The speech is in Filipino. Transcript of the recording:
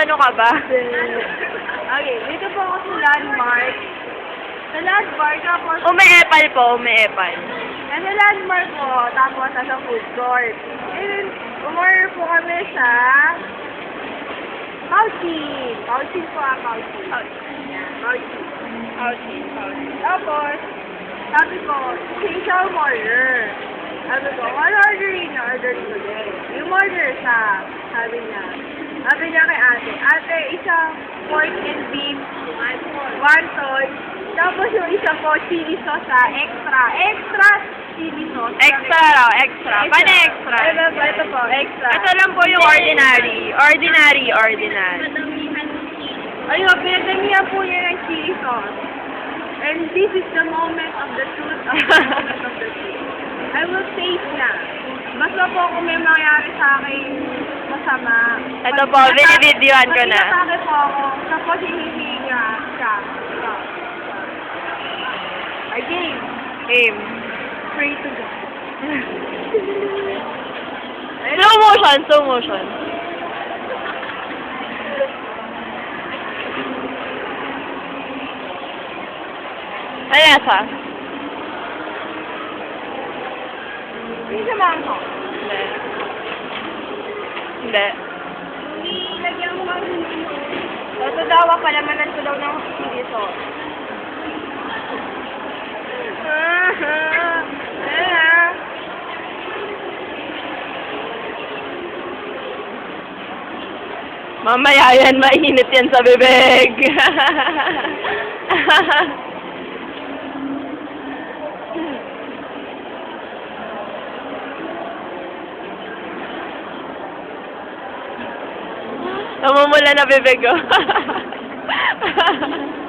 ano ka ba? Okay, dito po ako sa landmark. Sa landmark, tapos, Umeepal po, umeepal. ano landmark po, tapos sa food court. And, umorder po kami sa Pauchin. Pauchin po ang Pauchin. Yan, Pauchin. Pauchin, Pauchin. Tapos, sabi ko, change our order. Sabi ko, what ordering na ordering ko din. Yung order siya, sabi niya. Sabi niya kay ate, ate, isang pork and beef, one toy. Tapos yung isa po, chili sauce ha, extra. Extra chili sauce. Extra raw, extra. Paano extra? Ito po, ito po, extra. Ito lang po yung ordinary. Ordinary, ordinary. Ayun, pinagdamihan po niya ng chili sauce. And this is the moment of the truth of the moment of the truth. I will taste na. Basta po kung may mangyari sa akin masama. Ito Pag po, binibidyohan ko na. Pag inatake po ako, tapos hihingi niya siya. siya. Okay. Game. Pray to God. Slow motion, slow motion. Ano nasa? Hindi siya mangko. Hindi. Hindi. Lagyan mo ng Ito daw, palamanan ko daw ng. Mamaya yan, mainit yan sa bibig. Namumula na bibig ko.